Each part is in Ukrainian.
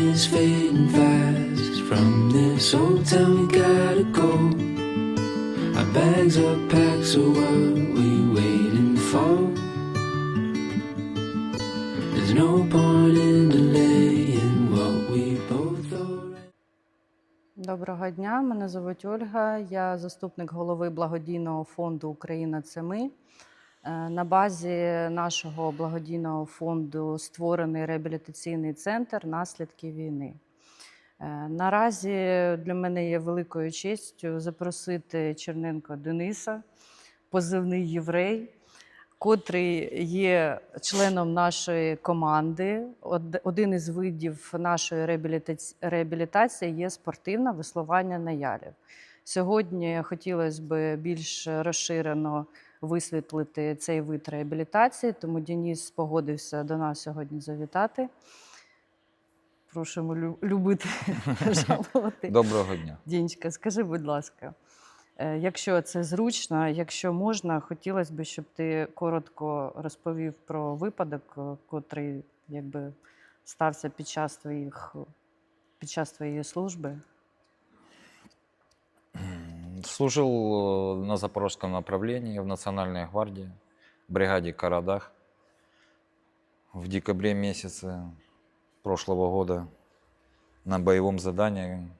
is fading fast. From this old town we gotta go. Our bags are packed, so what we waiting for? There's no point in delaying what we both already. Доброго дня, мене звуть Ольга. Я заступник голови благодійного фонду Україна це ми. Е, На базі нашого благодійного фонду створений реабілітаційний центр наслідки війни. Е, Наразі для мене є великою честю запросити Черненко Дениса, позивний єврей, котрий є членом нашої команди. Один із видів нашої реабілітації є спортивне веслування на ялів. Сьогодні хотілося б більш розширено висвітлити цей вид реабілітації, тому Денис погодився до нас сьогодні завітати. Просимо любити жалувати. Доброго дня. Дінечка, скажи, будь ласка, е, якщо це зручно, якщо можна, хотілося б, щоб ти коротко розповів про випадок, е, котрий якби стався під час твоїх під час твоєї служби. Служил э, на Запорожском направлении в Национальной гвардии, бригаде Карадах. В декабре месяце прошлого года на боевом задании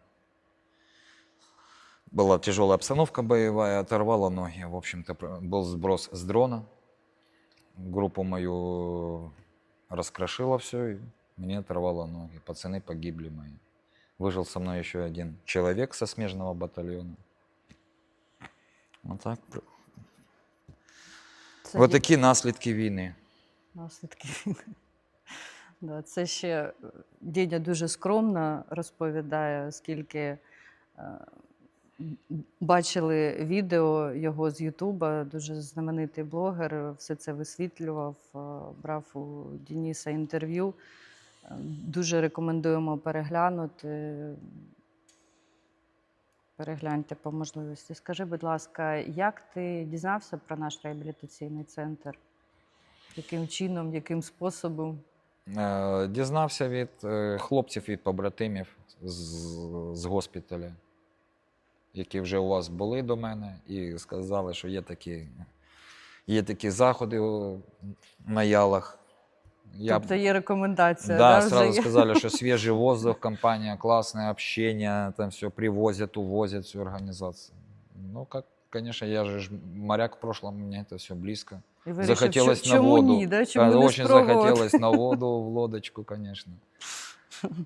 была тяжелая обстановка боевая, оторвала ноги. В общем-то, был сброс с дрона. Группу мою раскрошило все, и мне оторвало ноги. Пацаны погибли мои. Выжил со мной еще один человек со смежного батальона. Вот так. про- Це Вот є наслідки війни. наслідки війни. Да, це ще е, Дідя дуже скромно розповідає, оскільки е, бачили відео його з Ютуба, дуже знаменитий блогер, все це висвітлював, е, брав у Дениса інтерв'ю. Дуже рекомендуємо переглянути. Перегляньте по можливості. Скажи, будь ласка, як ти дізнався про наш реабілітаційний центр? Яким чином, яким способом? Е, Дізнався від е, хлопців і побратимів з, з госпіталя, які вже у вас були до мене, і сказали, що є такі, є такі заходи о, на ялах. Я Тобто є рекомендація. Да, вже сразу є? сказали, что свежий воздух, компания классное, общение, там все привозят, увозят, всю организацию. Ну, как, конечно, я же ж моряк в прошлом, мне это все близко. І вирішив, захотелось що- на чому воду. ні, да? чому Да, не очень спробувати? захотелось на воду, в лодочку, конечно.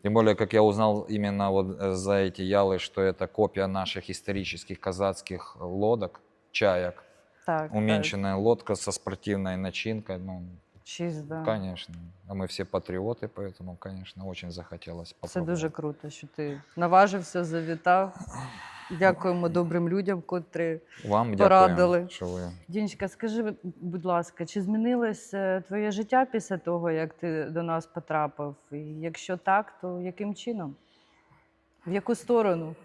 Тем более, как я узнал именно вот э, за эти ялы, что это копия наших исторических казацких лодок, чаек. Так, так. Уменьшенная лодка со спортивной начинкой. Ну, Шість, да. Конечно. А мы все патриоты, поэтому, конечно, очень захотелось Це попробовать. дуже круто, що ти наважився, завітав. Дякуємо добрим людям, котрі. Вам порадили. дякую, що ви. Дінечка, скажи, будь ласка, чи змінилось е, твоє життя після того, як ти до нас потрапив? І якщо так, то яким чином? В яку сторону?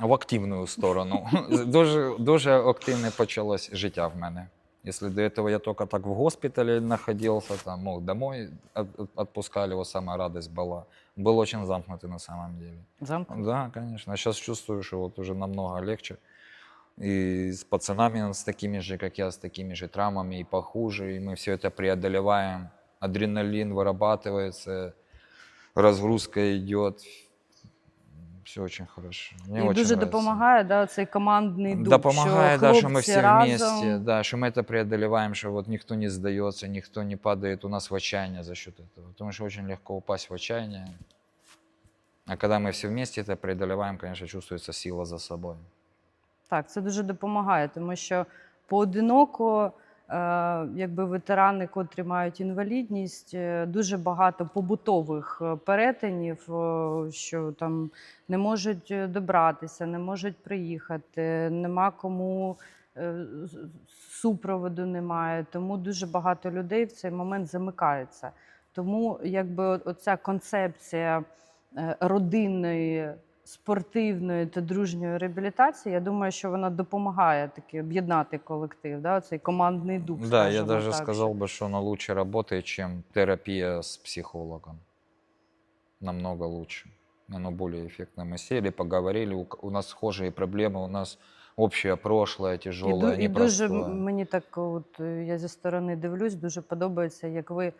В активну сторону. дуже, дуже активне почалось життя в мене. Если до этого я только так в госпитале находился, там, мог домой от- от- отпускали, вот самая радость была. Был очень замкнутый на самом деле. Замку? Да, конечно. А сейчас чувствую, что вот уже намного легче. И с пацанами с такими же, как я, с такими же травмами, и похуже. И мы все это преодолеваем. Адреналин вырабатывается, разгрузка идет. Все очень хорошо. Мне І очень дуже нравится. допомагає да, цей командний дух, Допомагає, що да, що хлопці ми всі разом... вместе, да, що ми це преодолеваем, що вот никто не сдается, никто не падает у нас в отчаяние за счет этого. Потому что очень легко упасть в отчаяние. А когда мы все вместе это преодолеваем, конечно, чувствуется сила за собой. Так, це дуже допомагає, тому що поодиноко, е, якби ветерани, котрі мають інвалідність, е, дуже багато побутових е, перетинів, е, що там не можуть е, добратися, не можуть приїхати, нема кому е, супроводу немає. Тому дуже багато людей в цей момент замикаються. Тому якби оця концепція е, родинної спортивної та дружньої реабілітації, я думаю, що вона допомагає таки об'єднати колектив, да, цей командний дух. да, я скажімо даже так, сказал що- бы, что она лучше работает, чем терапия с психологом. намного лучше. Оно более эффектно. Мы сели, поговорили, у, к- у нас схожие проблемы, у нас общее прошлое І, тяжелое, ду- і дуже непростое. м- мені так, от е, я зі сторони дивлюсь, дуже подобається, як ви е,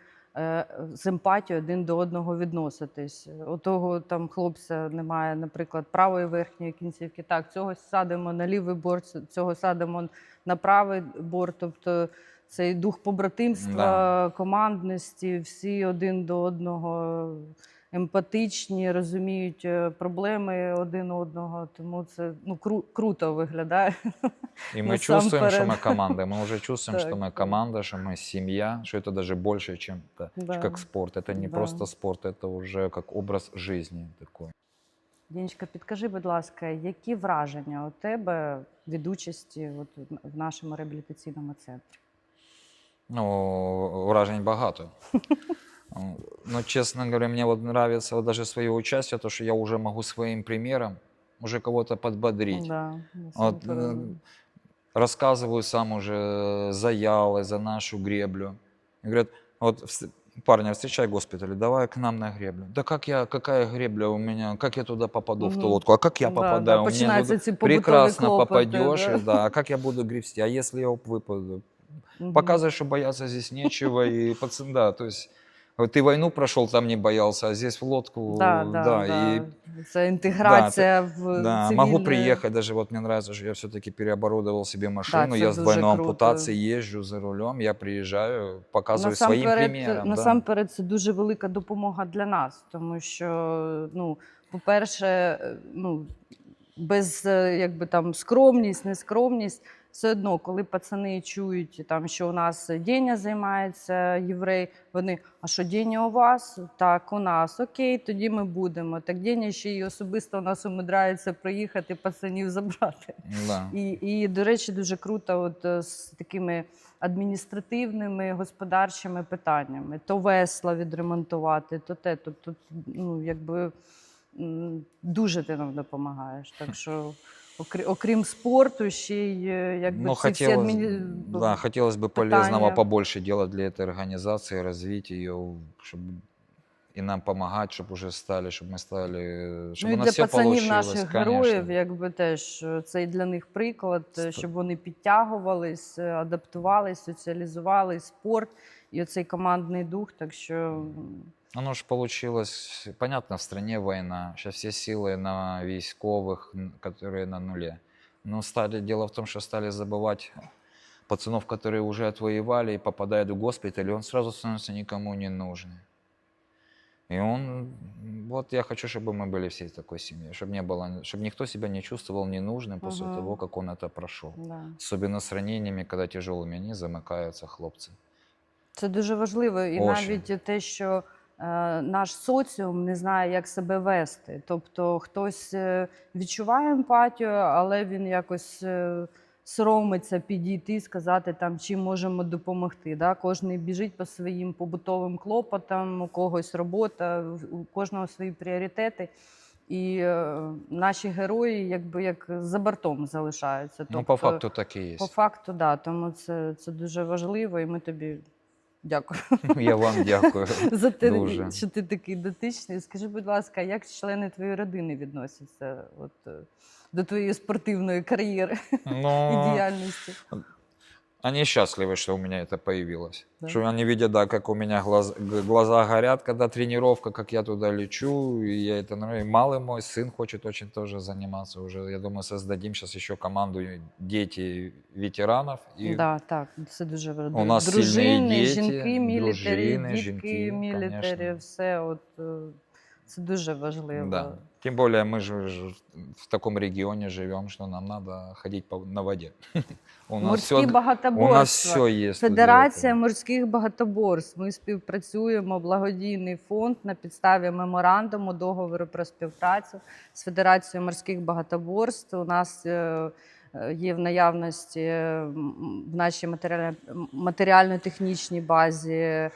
з емпатією один до одного відноситись. У того там хлопця немає, наприклад, правої верхньої кінцівки. Так, цього садимо на лівий борт, цього садимо на правий борт. Тобто цей дух побратимства, командності, всі один до одного емпатичні, розуміють е, проблеми один одного. Тому це ну кру- круто виглядає. И мы чувствуем, что мы насамперед. команда. Мы уже чувствуем, что Так, мы так. команда, что мы семья, что это даже больше, чем это, Да. как спорт. Это не Да. просто спорт, это уже как образ жизни такой. Дінечка, підкажи, будь ласка, які враження у тебе від участі от, в нашому реабілітаційному центрі? Ну, вражень багато. Но, честно говоря, мне вот нравится вот даже свое участие, то, что я уже могу своим примером уже кого-то подбодрить. Да, Вот, э, рассказываю сам уже за ялы, за нашу греблю. И говорят, вот парня встречай в госпитале, давай к нам на греблю. Да как я, какая гребля у меня, как я туда попаду в ту лодку, а как я Да, да, попадаю? У меня тут побутові прекрасно клопоти, попадешь, да. и да, а как я буду гребсти, а если я выпаду? Мгм. Показывай, что бояться здесь нечего, и пацан, да, то есть вот ты войну прошел, там не боялся, а здесь в лодку, Да, да, да, и Це інтеграція в да, цивільне- могу приехать, даже вот мне нравится, что я все-таки переоборудовал себе машину, це я с дуже двойной ампутацией езжу за рулем, я приезжаю, показываю своим Насамперед, примером. да. насамперед, це дуже велика допомога для нас, тому що, ну, по-перше, е, ну, без е, якби там скромність, нескромність, все одно, коли пацани чують, там, що у нас Деня займається єврей, вони, а що Деня у вас? Так, у нас, окей, тоді ми будемо. Так Деня ще й особисто у нас умудряється приїхати пацанів забрати. Да. І, і, до речі, дуже круто от, е, з такими адміністративними, господарчими питаннями. То весла відремонтувати, то те. Тобто, ну, якби дуже ти нам допомагаєш. Так що, окрім спорту, ще й е, якби Ну, ці всі хотелось, адміні... да, хотелось бы полезного питания. побольше делать для этой организации, развить ее, чтобы и нам помогать, чтобы уже стали, чтобы мы стали, чтобы Ну, і у нас для все пацанів получилось, наших конечно. героїв, якби теж е, це і для них приклад, е, Сто- щоб вони підтягувались, е, адаптувались, соціалізувались, спорт і оцей командний дух. Так що м, Оно же получилось, понятно, в стране война, сейчас все силы на військовых, н- которые на нуле. Но стали, дело в том, что стали забывать пацанов, которые уже отвоевали и попадают в госпиталь, и он сразу становится никому не нужный. И он, вот я хочу, чтобы мы были всей такой семьей, чтобы не было, чтобы никто себя не чувствовал ненужным после Ага. того, как он это прошел. да. Особенно с ранениями, когда тяжелыми, они замыкаются, хлопцы. Це дуже важливо. І Очень. навіть те, що е, наш соціум не знає, як себе вести. Тобто хтось е, відчуває емпатію, але він якось е, соромиться підійти і сказати, там, чим можемо допомогти. Да? Кожен біжить по своїм побутовим клопотам, у когось робота, у кожного свої пріоритети. І е, наші герої якби як за бортом залишаються. ну, по Тобто, факту так и есть. По факту, да. Тому це, це дуже важливо, і ми тобі дякую Я вам дякую. за те, Дуже. що ти такий дотичний. Скажи, будь ласка, як члени твоєї родини відносяться от, е, до твоєї спортивної кар'єри і діяльності? Они счастливы, что у меня это появилось. Да. Что они видят, да, как у меня глаз- г- глаза горят, когда тренировка, как я туда лечу, и я это нравится. Малый мой сын хочет очень тоже заниматься уже. Я думаю, создадим сейчас еще команду и дети ветеранов. И Да, так, це дуже важливо. У нас сильні дружини, діти, жінки, мілітарі, дружини, дітки, жінки, мілітарі, конечно. все. От, е, це дуже важливо. да. Тем более мы же в таком регионе живем, что нам надо ходить по, на воде. У нас Морські все, у нас все есть. Федерація морських багатоборств. Ми співпрацюємо, благодійний фонд на підставі меморандуму договору про співпрацю з Федерацією морських багатоборств. У нас е, е, є в наявності е, в нашій матеріально- матеріально-технічній базі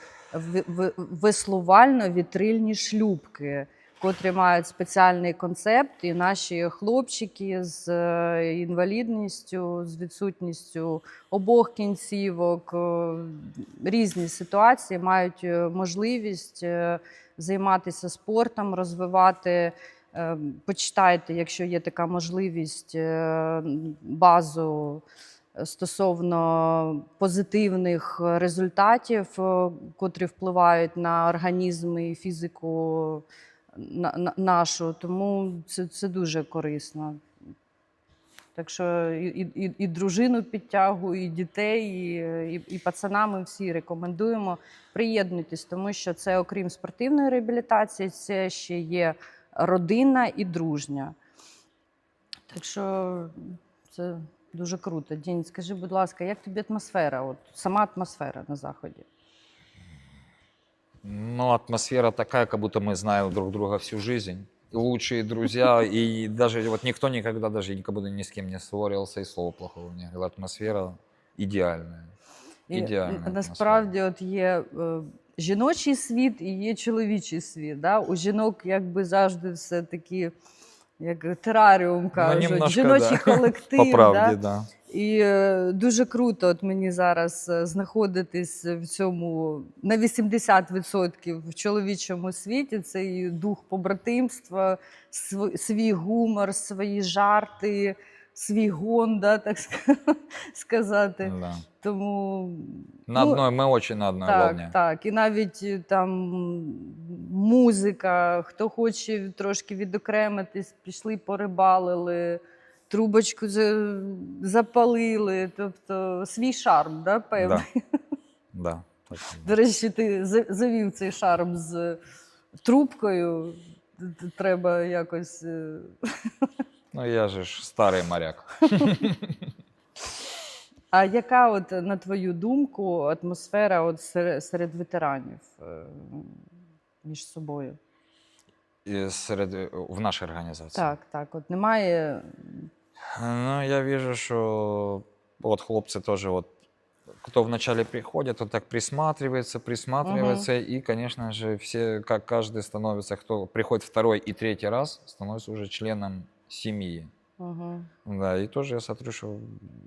веслувально-вітрильні шлюбки. Котрі мають спеціальний концепт, і наші хлопчики з е, інвалідністю, з відсутністю обох кінцівок, е, різні ситуації мають е, можливість займатися спортом, розвивати. Почитайте, якщо є така можливість, базу стосовно позитивних результатів, котрі впливають на організм і фізику нашу. Тому це, це дуже корисно. Так що і, і, і- дружину підтягую, і дітей, і, і, і пацанам ми всі рекомендуємо. Приєднуйтесь, тому що це, окрім спортивної реабілітації, це ще є родинна і дружня. Так що це дуже круто. Дінь, скажи, будь ласка, як тобі атмосфера? От сама атмосфера на заході? Ну, атмосфера такая, как будто мы знаем друг друга всю жизнь. И лучшие друзья, и даже вот никто никогда даже никогда ни с кем не ссорился, и слова плохого не говорил. Атмосфера идеальная. Ідеальна н- насправді от є е, жіночий світ і є чоловічий світ. Да? У жінок якби завжди все такі, як тераріум кажуть, немножко, жіночий да. колектив. По правде, да? да. І е, дуже круто от мені зараз е, знаходитись в цьому на 80% в чоловічому світі. Цей дух побратимства, свій гумор, свої жарти, свій гон, да, так сказати. да. Тому На ну, одной, мы очень на одной так, волне. так. І навіть е, там музика, хто хоче трошки відокремитись, пішли, порибалили, трубочку запалили. Тобто свій шарм, да, певний. Да. Да. так До речі, ти завів цей шарм з трубкою. Треба якось. е, Ну, я же ж старый моряк. А яка, от, на твою думку, атмосфера от серед, ветеранів е, між собою? Серед, в нашей организации. Так, так. От немає. Ну, я вижу, что вот хлопцы тоже вот, кто вначале приходит, то так присматривается, присматривается, и, конечно же, все, как каждый становится, кто приходит второй и третий раз, становится уже членом семьи. Угу. Да, и тоже я смотрю, что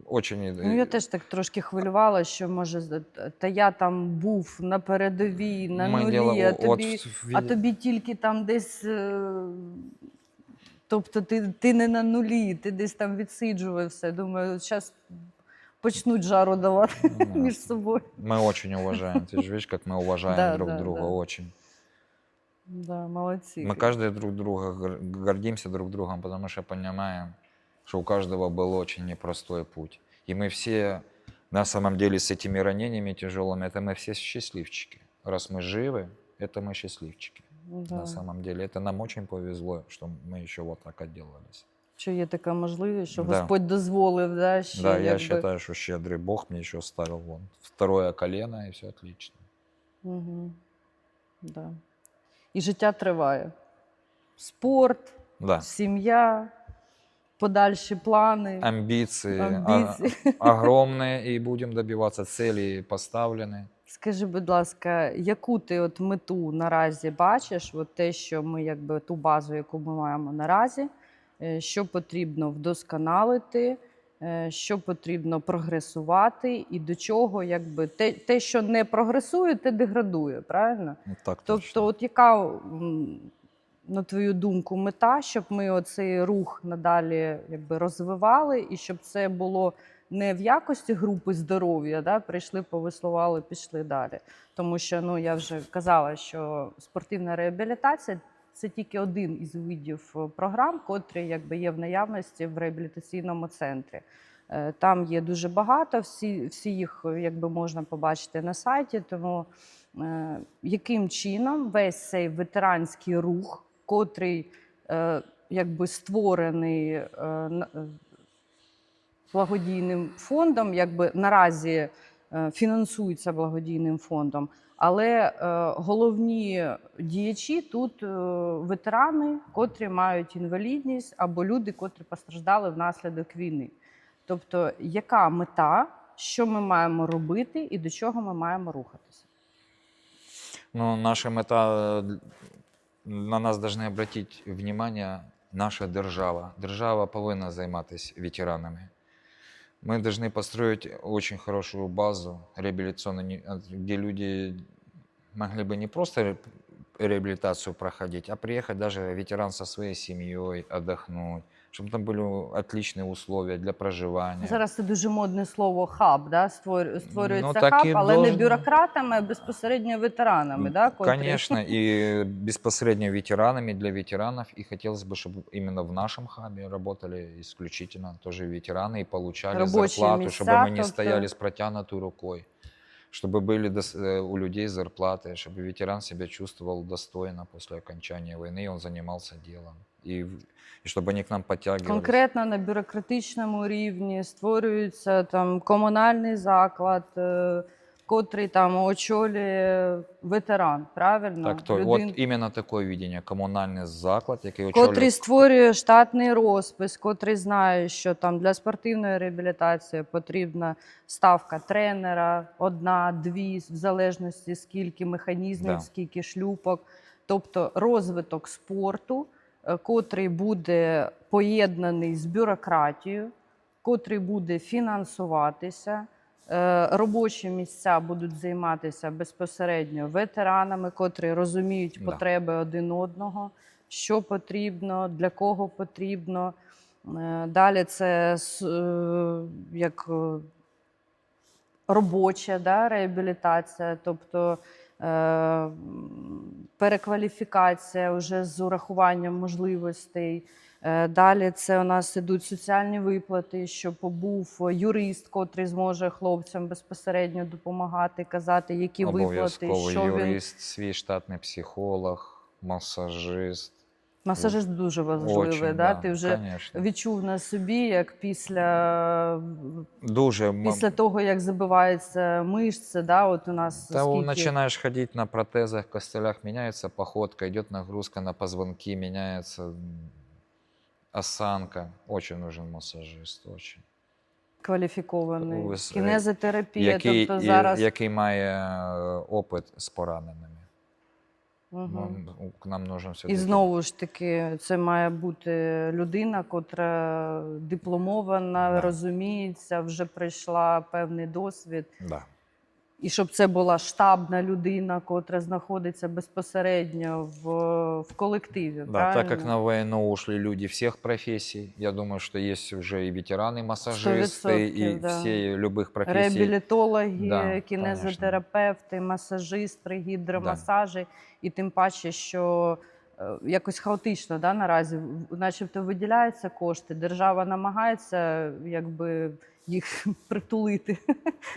очень... Ну, я теж так трошки хвилювала, що може з- та я там був на передовій, на Мы нулі, дело- а вот тобі, в а виде- тобі тільки там десь. е, Тобто ти, ти не на нулі, ти десь там відсиджувався. Думаю, зараз почнуть жару давати Да. між собою. Мы очень уважаем. Ты же видишь, как мы уважаем Да, друг да, друга, да. очень. Да, молодці. Мы каждый друг друга гор- гордимся друг другом, потому что понимаем, что у каждого был очень непростой путь. И мы все, на самом деле, с этими ранениями тяжелыми, это мы все счастливчики. Раз мы живы, это мы счастливчики. Да. На самом деле, это нам очень повезло, что мы еще вот так отделались. Що є така можливість, що Да. Господь дозволив, да, ще да, я якби... считаю, что щедрый Бог мне еще ставил вон второе колено, и все отлично. Угу. Да. І життя триває. Спорт, Да. сім'я, подальші плани, Амбиции, а- амбіції. огромные, и будем добиваться целей поставлены. Скажи, будь ласка, яку ти от мету наразі бачиш? От те, що ми якби ту базу, яку ми маємо наразі, е, що потрібно вдосконалити, е, що потрібно прогресувати, і до чого якби те, те що не прогресує, те деградує, правильно? Ну, Так Тобто, точно. от яка, на твою думку, мета, щоб ми оцей рух надалі якби, розвивали, і щоб це було не в якості групи здоров'я, да, прийшли, повеслували, пішли далі. Тому що ну, я вже казала, що спортивна реабілітація це тільки один із видів е, програм, котрі якби, є в наявності в реабілітаційному центрі. Е, Там є дуже багато, всі, всі їх якби, можна побачити на сайті. Тому е, яким чином весь цей ветеранський рух, котрий е, якби створений е, благодійним фондом, якби наразі е, фінансується благодійним фондом. Але е, головні діячі тут е, ветерани, котрі мають інвалідність, або люди, котрі постраждали внаслідок війни. Тобто, яка мета, що ми маємо робити і до чого ми маємо рухатися? Ну, наша мета, на нас должны обратить внимание наша держава. Держава повинна займатися ветеранами. Мы должны построить очень хорошую базу реабилитационную, а, где люди могли бы не просто ре- реабилитацию проходить, а приехать даже ветеран со своей семьей отдохнуть, чтобы там были отличные условия для проживания. Зараз це дуже модне слово хаб, да? створ- створюється Ну, так хаб, і але не должно. бюрократами, а безпосередньо ветеранами. Да? котрі- Конечно, и безпосредньо ветеранами для ветеранов. И хотелось бы, чтобы именно в нашем хабе работали исключительно тоже ветераны и получали Рабочие зарплату, места, чтобы мы не тобто- стояли с протянутой рукой, чтобы были дос- э, у людей зарплаты, чтобы ветеран себя чувствовал достойно после окончания войны, и он занимался делом. И, в- и чтобы они к нам подтягивались. Конкретно на бюрократичному рівні створюється там комунальний заклад, е, котрий там очолює ветеран, правильно? Так, то, Людин- от іменно таке видіння, комунальний заклад, який очолює котрий створює штатний розпис, котрий знає, що там для спортивної реабілітації потрібна ставка тренера, одна, дві, в залежності скільки механізмів, Да. скільки шлюпок. Тобто розвиток спорту, котрий буде поєднаний з бюрократією, котрий буде фінансуватися. Е, Робочі місця будуть займатися безпосередньо ветеранами, котрі розуміють Да. потреби один одного, що потрібно, для кого потрібно. Е, Далі це е, як е, робоча да, реабілітація, тобто е, перекваліфікація вже з урахуванням можливостей. Е, Далі це у нас ідуть соціальні виплати, щоб був юрист, котрий зможе хлопцям безпосередньо допомагати, казати, які виплати, що він юрист, свій штатний психолог, масажист. Масажист дуже важливий. Очень, да? Ти вже конечно. відчув на собі, як після, Дуже після того, як забиваються мишці, да? от у нас Да, скільки... начинаешь ходить на протезах, костылях, меняется походка, идет нагрузка на позвонки, меняется м, осанка. Очень нужен массажист, очень. кваліфікований. Е, Кінезотерапія, Який, тобто зараз який має е, опит з пораненими. Ну, к нам нужен все і знову ж таки, це має бути людина, котра дипломована, Да. розуміється, вже пройшла певний досвід. Да. І щоб це була штабна людина, котра знаходиться безпосередньо в, в колективі. Да, так как правильно? на войну ушли люди всех профессий, я думаю, что есть уже и ветераны, массажисты, и 100%, да. все любых профессий. Реабілітологи, Да, кінезотерапевти, масажистри, гідромасажі, і тим паче, що е, якось хаотично да, наразі, в- начебто виділяються кошти, держава намагається якби їх притулити,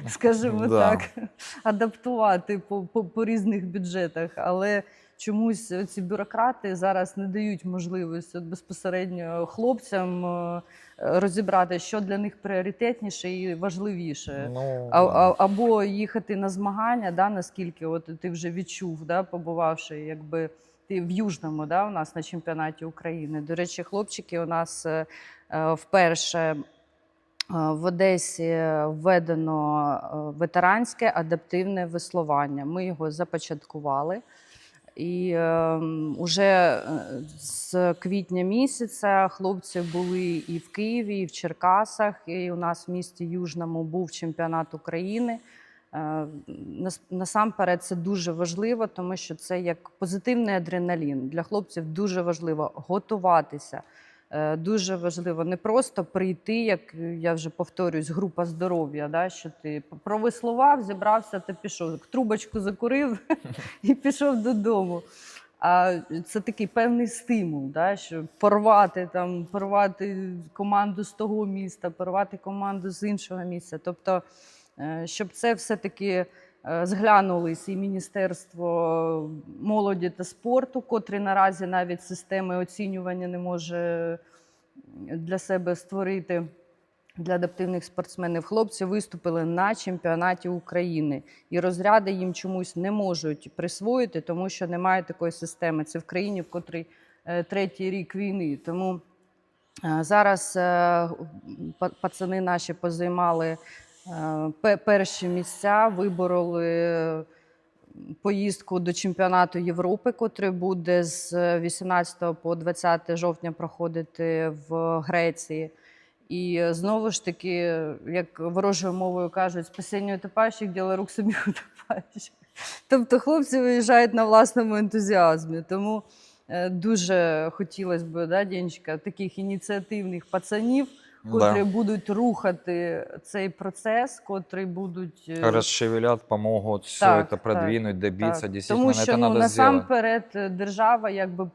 скажімо Да. так, адаптувати по, по, по різних бюджетах. Але чомусь ці бюрократи зараз не дають можливості от безпосередньо хлопцям е, розібрати, що для них пріоритетніше і важливіше. Ну, А, а, або їхати на змагання, да, наскільки от ти вже відчув, да, побувавши, якби ти в Южному, да, у нас на чемпіонаті України. До речі, хлопчики у нас е, е, вперше в Одесі введено е, ветеранське адаптивне веслування. Ми його започаткували. І е, вже з квітня місяця хлопці були і в Києві, і в Черкасах. І у нас в місті Южному був чемпіонат України. Е, Насамперед, це дуже важливо, тому що це як позитивний адреналін. Для хлопців дуже важливо готуватися. Е, Дуже важливо не просто прийти, як я вже повторюсь, група здоров'я, да, що ти провеслував, зібрався та пішов. Трубочку закурив і пішов додому. А це такий певний стимул, да, що порвати там, порвати команду з того міста, порвати команду з іншого місця. Тобто, е, щоб це все-таки е, зглянулись і Міністерство молоді та спорту, котрі наразі навіть системи оцінювання не може для себе створити. Для адаптивних спортсменів хлопці виступили на чемпіонаті України, і розряди їм чомусь не можуть присвоїти, тому що немає такої системи. Це в країні, в котрій е, третій рік війни. Тому е, зараз е, пацани наші позаймали е, перші місця, вибороли поїздку до чемпіонату Європи, котрий буде з 18 по 20 жовтня проходити в Греції. І знову ж таки, як ворожою мовою кажуть, спасіння утопаючих, діло рук самих утопаючих. Тобто хлопці виїжджають на власному ентузіазмі. Тому е, дуже хотілося б, да, Дінчика, таких ініціативних пацанів, котрі будуть рухати цей процес, котрі будуть розшевелять, помогут все Так, это так, продвинуть, добиться. так. Тому що ну, насамперед е, держава якби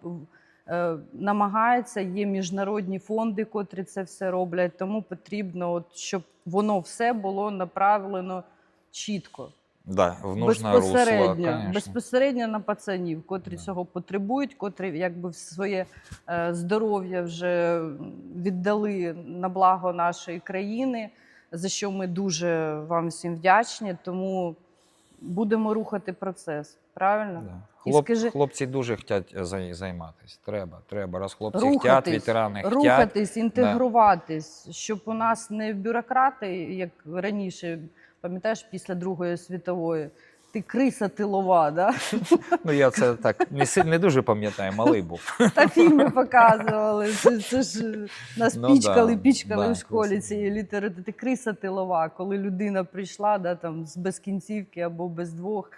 е, намагається, є міжнародні фонди, котрі це все роблять. Тому потрібно, от, щоб воно все було направлено чітко. Да, в русло, безпосередньо, конечно. безпосередньо на пацанів, котрі Да. цього потребують, котрі якби в своє е, здоров'я вже віддали на благо нашої країни, за що ми дуже вам всім вдячні. Тому будемо рухати процес. Правильно? Да. Хлоп, скажи- хлопці дуже хочуть зай- займатися. Треба, треба. Раз хлопці Рухатись, ветерани хочуть. рухатись, інтегруватись, щоб у нас не бюрократи, як раніше, пам'ятаєш, після Другої світової. Ти криса тилова, да? Ну я це так не сильно не дуже пам'ятаю, малий був. Та фільми показували. Це, це ж нас Ну пічкали, да, пічкали да, в школі криса. цієї літери. Ти криса тилова, коли людина прийшла да, там, з без кінцівки або без двох,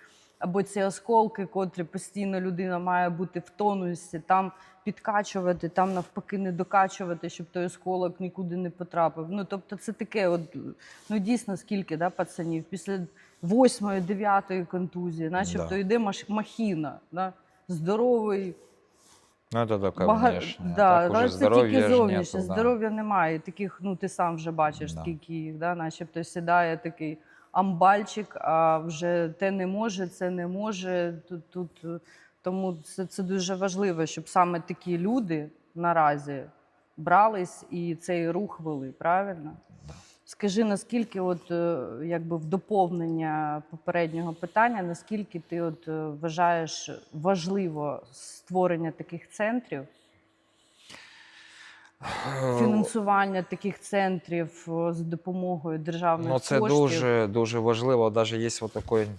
або ці осколки, котрі постійно людина має бути в тонусі, там підкачувати, там навпаки не докачувати, щоб той осколок нікуди не потрапив. Ну, тобто, це таке, от, ну дійсно, скільки да, пацанів після восьмої, дев'ятої контузії, начебто Да. йде маш- махіна, да? здоровий. Ну це таке Бага... внешнє. Да, так це тільки зовнішнє. Здоров'я немає. Таких, ну ти сам вже бачиш, Да. скільки їх, да? начебто сідає такий амбальчик, а вже те не може, це не може. Тут, тут... е, Тому це, це дуже важливо, щоб саме такі люди наразі брались і цей рух вели, правильно? Скажи, наскільки, от е, якби в доповнення попереднього питання, наскільки ти от е, вважаєш важливо створення таких центрів, фінансування таких центрів е, за допомогою державних Ну, це коштів? дуже, дуже важливо. Даже є вот такой м,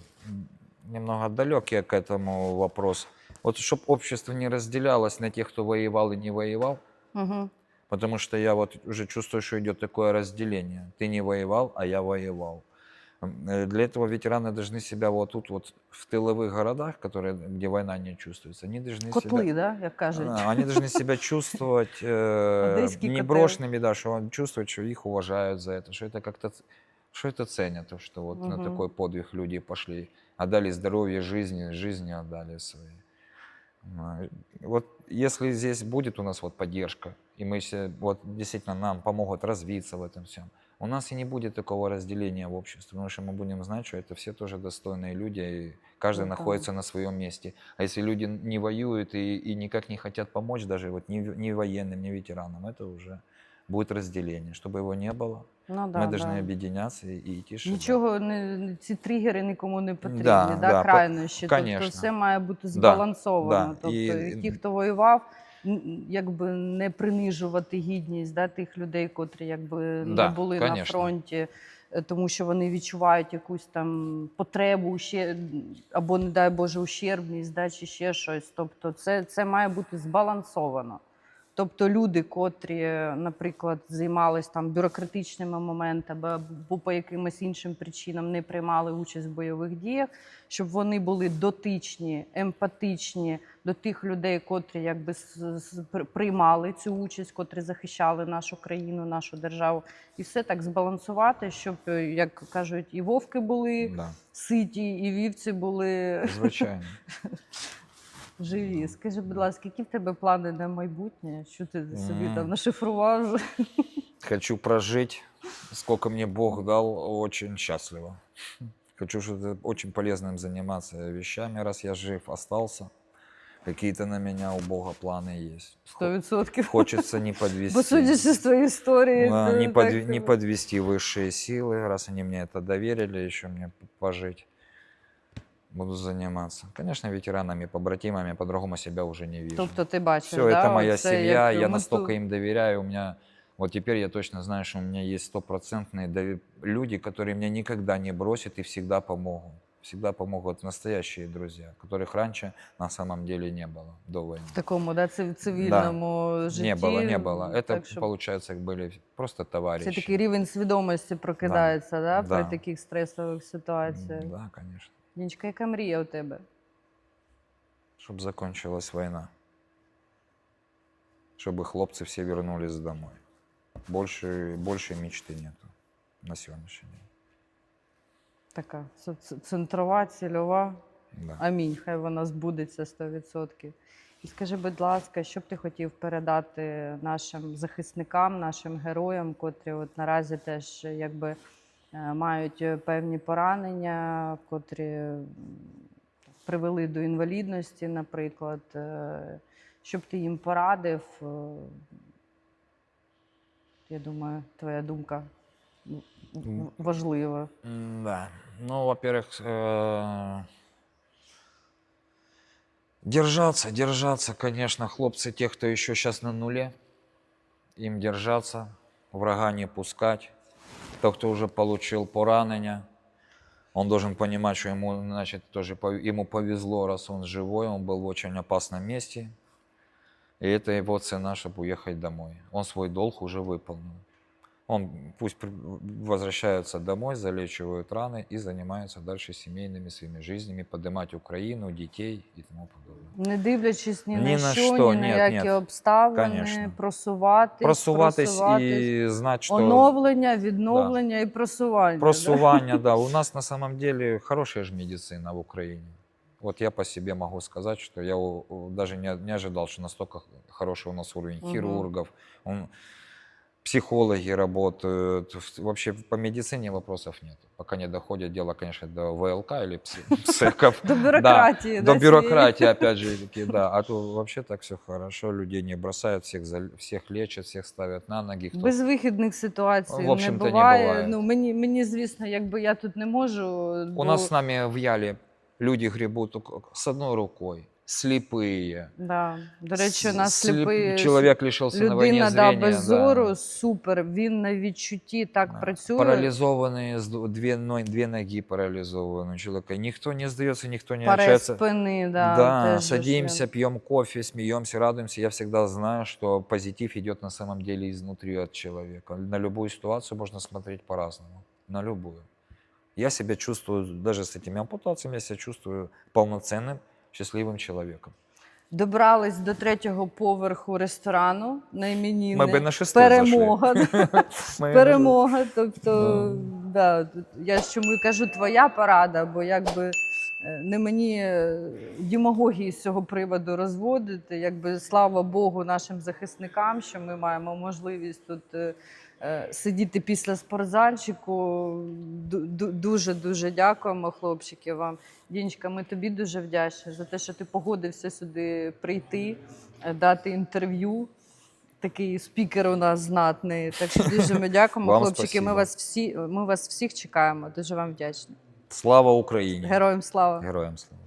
немного далекий к этому вопрос. Вот чтобы общество не разделялось на тех, кто воевал и не воевал, Угу. потому что я вот уже чувствую, что идет такое разделение. Ты не воевал, а я воевал. Э, Для этого ветераны должны себя вот тут вот в тыловых городах, которые, где война не чувствуется, они должны Котли, себя... да, як кажуть. А, Они должны себя чувствовать э, не брошенными, да, что чувствует, что их уважают за это, что это как-то, что это ценят, то, что вот на Мгм. такой подвиг люди пошли, отдали здоровье, жизни, жизни отдали свои. А, Вот если здесь будет у нас вот поддержка, и мы все, вот действительно нам помогут развиться в этом всем, у нас и не будет такого разделения в обществе, потому что мы будем знать, что это все тоже достойные люди, и каждый Ну да. находится на своем месте. А если люди не воюют и, и никак не хотят помочь, даже вот ни, в- ни военным, ни ветеранам, это уже будет разделение. Чтобы его не было, Ну, да, мы должны да. объединяться и, и идти шагом. Нічого не ці тригери нікому не потрібні, Да, да, да, по- крайнощі. конечно. Тобто все має бути збалансовано. да. Тобто, І- і ті, хто воював, н- Якби не принижувати гідність да, тих людей, котрі якби Да, не були на фронті, е, тому що вони відчувають якусь там потребу ще або, не дай Боже, ущербність, да, чи ще щось. Тобто, це, це має бути збалансовано. Тобто люди, котрі, наприклад, займались там бюрократичними моментами або по якимось іншим причинам не приймали участь в бойових діях, щоб вони були дотичні, емпатичні до тих людей, котрі якби приймали цю участь, котрі захищали нашу країну, нашу державу, і все так збалансувати, щоб, е, як кажуть, і вовки були Да, ситі, і вівці були. Звичайно. живі. Скажи, будь ласка, які в тебе плани на майбутнє? Що ти собі М. там нашифрував? вже? Хочу прожить, сколько мне Бог дал, очень счастливо. Хочу что-то очень полезным заниматься вещами, раз я жив, остался. Какие-то на меня у Бога планы есть. Сто відсотків. Хочется не подвести. Бо судячи з твоєї історії, Да, це не, так, подв- не подвести высшие силы, раз они мне это доверили, еще мне п- пожить. Буду заниматься. Конечно, ветеранами, побратимами, по-другому себя уже не вижу. Тобто ти бачиш, Все, да, это моя оце семья, як я мету- настолько им доверяю. У меня вот теперь я точно знаю, что у меня есть стопроцентные дови- люди, которые меня никогда не бросят и всегда помогут. Всегда помогут настоящие друзья, которых раньше на самом деле не было до войны. В такому, да, цив- цивільному житті. Не было, не было. Это, так що получается, были просто товарищи. Це такий рівень свідомості прокидається, да, Да. при таких стресових ситуаціях. М, Да, конечно. Діночка, яка мрія у тебе? Чтобы закончилась война. Чтобы хлопцы все вернулись домой. Больше, больше мечты нету на сегодняшний день. Така ц- ц- центрова, цільова. Да. Амінь. Хай вона збудеться 100%. І скажи, будь ласка, що б ти хотів передати нашим захисникам, нашим героям, котрі от наразі теж якби е, мають е, певні поранення, котрі м, привели до інвалідності, наприклад. Е, Що б ти їм порадив? Е, Я думаю, твоя думка м, м, важлива. М, Да. Ну, во-первых, э, держаться, держаться, конечно, хлопцы, те, кто еще сейчас на нуле, им держаться, врага не пускать. Тот, кто уже получил поранение, он должен понимать, что ему, значит, тоже ему повезло, раз он живой, он был в очень опасном месте. И это его цена, чтобы уехать домой. Он свой долг уже выполнил. Он пусть возвращается домой, залечивают раны и занимается дальше семейными своими жизнями, поднимать Украину, детей и тому подобное. Не дивлячись ні, Ні на на що, що, ні на які обставини, Конечно. просуватись, Просуватись просуватись. і знати, що оновлення, відновлення і просування. да? просування, да. У нас на самом деле хорошая же медицина в Украине. Вот я по себе могу сказать, что я даже не, не ожидал, что настолько хороший у нас уровень Мгм. хирургов, он- психологи работают. В- Вообще по медицине вопросов нет. Пока не доходит дело, конечно, до ВЛК или пси- ПСЭКов. До бюрократії. До бюрократии, опять же, да. А то вообще так все хорошо, людей не бросают, всех, всех лечат, всех ставят на ноги. Безвихідних ситуацій В общем-то, не буває. Ну, мені, мені, звісно, якби я тут не можу. У бо- нас с нами в Яле люди гребут только с одной рукой, слепые. Да. До речі, у С- нас слеп- сліпий Человек лишился на войне людина да, зрения. без да. зору, супер. Він на відчутті так Да. працює. Парализованные, с ду- две, но- две ноги парализованы у человека. Никто не сдается, никто не Паре общается. спини, да, Да, теж садимся, дуже. пьем кофе, смеемся, радуемся. Я всегда знаю, что позитив идет на самом деле изнутри от человека. На любую ситуацию можно смотреть по-разному. На любую. Я себя чувствую, даже с этими ампутациями, я себя чувствую полноценным, счастливым человеком. Добрались до третього поверху ресторану на іменінне. Мы бы на шестой Перемога. зашли. Мы- Перемога. Тобто, да. тут я ж чому і кажу твоя порада, бо якби е, не мені е, демагогії з цього приводу розводити. Якби слава Богу, нашим захисникам, що ми маємо можливість тут. е, Сидіти після спортзальчику Ду- ду- дуже дуже дякуємо, хлопчики. Вам Дінечка, ми тобі дуже вдячні за те, що ти погодився сюди прийти, е, дати інтерв'ю. Такий спікер у нас знатний. Так що дуже ми дякуємо, Вам хлопчики. Ми вас всі, ми вас всіх чекаємо. Дуже вам вдячні. Слава Україні! Героям слава! Героям слава!